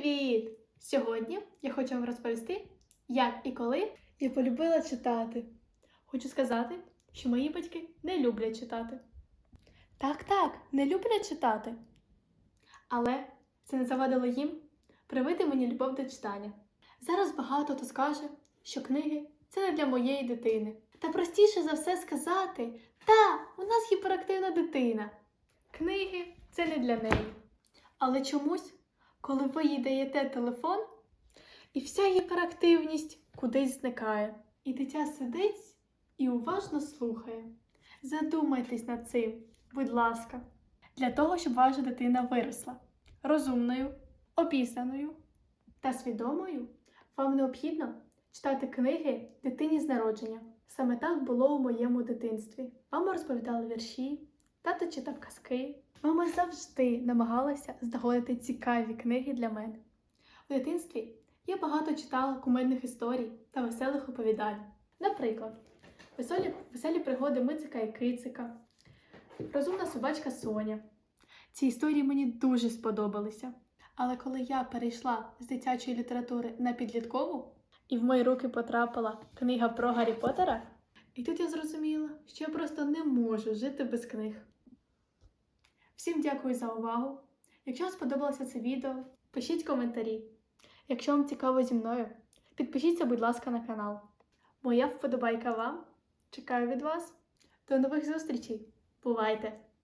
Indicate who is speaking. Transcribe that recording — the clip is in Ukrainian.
Speaker 1: Привіт! Сьогодні я хочу вам розповісти, як і коли я полюбила читати. Хочу сказати, що мої батьки не люблять читати. Так, так, не люблять читати. Але це не завадило їм привити мені любов до читання. Зараз багато хто скаже, що книги це не для моєї дитини. Та простіше за все сказати: та, у нас гіперактивна дитина. Книги це не для неї. Але чомусь, коли ви їй даєте телефон, і вся гіперактивність кудись зникає. І дитя сидить і уважно слухає. Задумайтесь над цим, будь ласка, для того, щоб ваша дитина виросла розумною, опізнаною та свідомою, вам необхідно читати книги дитині з народження. Саме так було у моєму дитинстві. Мама розповідала вірші, тато читав казки. Мама завжди намагалася знаходити цікаві книги для мене. У дитинстві я багато читала кумедних історій та веселих оповідань. Наприклад, веселі, веселі пригоди Мицика і Кицика, розумна собачка Соня. Ці історії мені дуже сподобалися. Але коли я перейшла з дитячої літератури на підліткову, і в мої руки потрапила книга про Гаррі Поттера, і тут я зрозуміла, що я просто не можу жити без книг. Всім дякую за увагу. Якщо вам сподобалося це відео, пишіть коментарі. Якщо вам цікаво зі мною, підпишіться, будь ласка, на канал. Моя вподобайка вам. Чекаю від вас. До нових зустрічей. Бувайте!